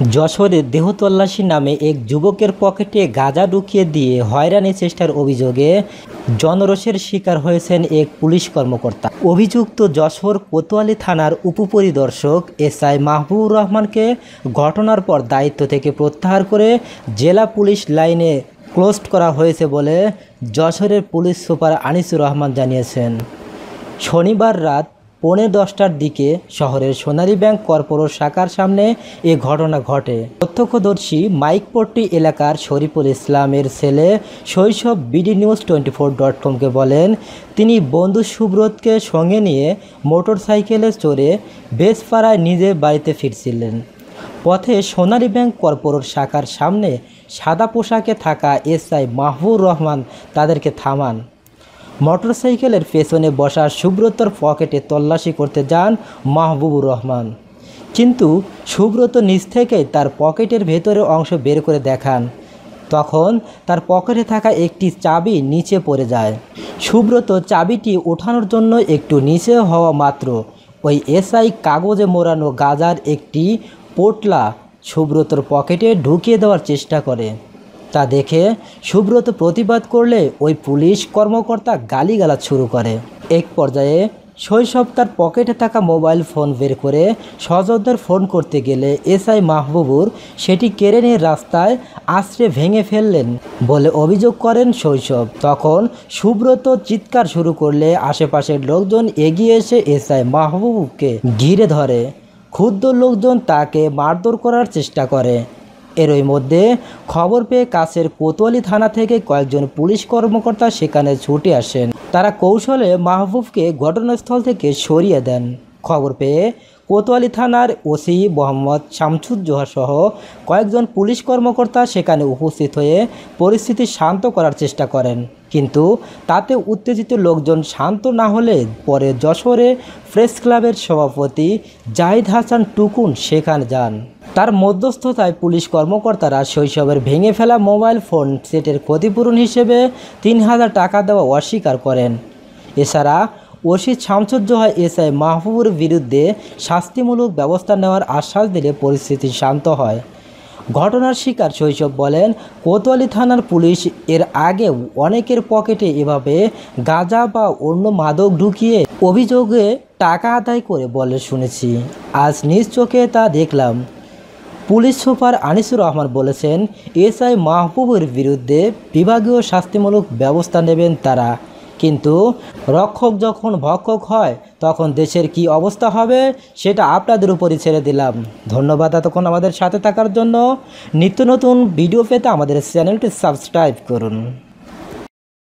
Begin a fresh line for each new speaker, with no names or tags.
যশোরে দেহতল্লাশি নামে এক যুবকের পকেটে গাঁজা ঢুকিয়ে দিয়ে হয়রানি চেষ্টার অভিযোগে জনরোষের শিকার হয়েছেন এক পুলিশ কর্মকর্তা। অভিযুক্ত যশোর কোতোয়ালি থানার উপপরিদর্শক এসআই মাহবুবুর রহমানকে ঘটনার পর দায়িত্ব থেকে প্রত্যাহার করে জেলা পুলিশ লাইনে ক্লোজড করা হয়েছে বলে যশোরের পুলিশ সুপার আনিসুর রহমান জানিয়েছেন। শনিবার রাত পৌনে দশটার দিকে শহরের সোনালী ব্যাংক কর্পোরেট শাখার সামনে এ ঘটনা ঘটে। প্রত্যক্ষদর্শী মাইকপট্টি এলাকার শরীফুল ইসলামের ছেলে শৈশব BD news twenty four dot কমকে বলেন, তিনি বন্ধু সুব্রতকে সঙ্গে নিয়ে মোটরসাইকেলে চড়ে বেসপাড়ায় নিজের বাড়িতে ফিরছিলেন। পথে সোনালী ব্যাংক কর্পোরেট শাখার সামনে সাদা পোশাকে থাকা এসআই মাহবুর রহমান তাদেরকে থামান। মোটরসাইকেলের পেছনে বসা সুব্রতর পকেটে তল্লাশি করতে যান মাহবুবুর রহমান। কিন্তু সুব্রত নিজ থেকেই তার পকেটের ভেতরের অংশ বের করে দেখান। তখন তার পকেটে থাকা একটি চাবি নিচে পড়ে যায়। সুব্রত চাবিটি ওঠানোর জন্য একটু নিচে হওয়া মাত্র। ওই এসআই কাগজে মোড়ানো গাজার একটি পোটলা সুব্রতর পকেটে ঢুকিয়ে দেওয়ার চেষ্টা করে। তা দেখে সুব্রত প্রতিবাদ করলে ওই পুলিশ কর্মকর্তা গালিগালাজ শুরু করে। এক পর্যায়ে শৈশব তার পকেটে থাকা মোবাইল ফোন বের করে স্বজনদের ফোন করতে গেলে এসআই মাহবুবুর সেটি কেড়ে নিয়ে রাস্তায় আশ্রে ভেঙে ফেললেন বলে অভিযোগ করেন শৈশব। তখন সুব্রত চিৎকার শুরু করলে আশেপাশের লোকজন এগিয়ে এসে এসআই মাহবুবকে ঘিরে ধরে। ক্ষুদ্র লোকজন তাকে মারধর করার চেষ্টা করে। এরই মধ্যে খবর পেয়ে কাছের কোতোয়ালি থানা থেকে কয়েকজন পুলিশ কর্মকর্তা সেখানে ছুটে আসেন। তারা কৌশলে মাহবুবকে ঘটনাস্থল থেকে সরিয়ে দেন। খবর পেয়ে কোতোয়ালি থানার ওসি মোহাম্মদ শামসুজ্জোহা কয়েকজন পুলিশ কর্মকর্তা সেখানে উপস্থিত হয়ে পরিস্থিতি শান্ত করার চেষ্টা করেন। কিন্তু তাতে উত্তেজিত লোকজন শান্ত না হলে পরে যশোরে প্রেস ক্লাবের সভাপতি জাহিদ হাসান টুকুন সেখানে যান। তার মধ্যস্থতায় পুলিশ কর্মকর্তারা শৈশবের ভেঙে ফেলা মোবাইল ফোন সেটের ক্ষতিপূরণ হিসেবে তিন হাজার টাকা দেওয়া অস্বীকার করেন। এছাড়া ওসি শামসুজ্জোহা এসআই মাহবুবের বিরুদ্ধে শাস্তিমূলক ব্যবস্থা নেওয়ার আশ্বাস দিলে পরিস্থিতি শান্ত হয়। ঘটনার শিকার শৈশব বলেন, কোতোয়ালি থানার পুলিশ এর আগেও অনেকের পকেটে এভাবে গাঁজা বা অন্য মাদক ঢুকিয়ে অভিযোগে টাকা আদায় করে বলে শুনেছি। আজ নিজ চোখে তা দেখলাম। পুলিশ সুপার আনিসুর রহমান বলেছেন, এসআই মাহবুবের বিরুদ্ধে বিভাগীয় শাস্তিমূলক ব্যবস্থা নেবেন তারা। কিন্তু রক্ষক যখন ভক্ষক হয়, তখন দেশের কি অবস্থা হবে, সেটা আপনাদের উপরই ছেড়ে দিলাম। ধন্যবাদ এতক্ষণ আমাদের সাথে থাকার জন্য। নিত্য নতুন ভিডিও পেতে আমাদের চ্যানেলটি সাবস্ক্রাইব করুন।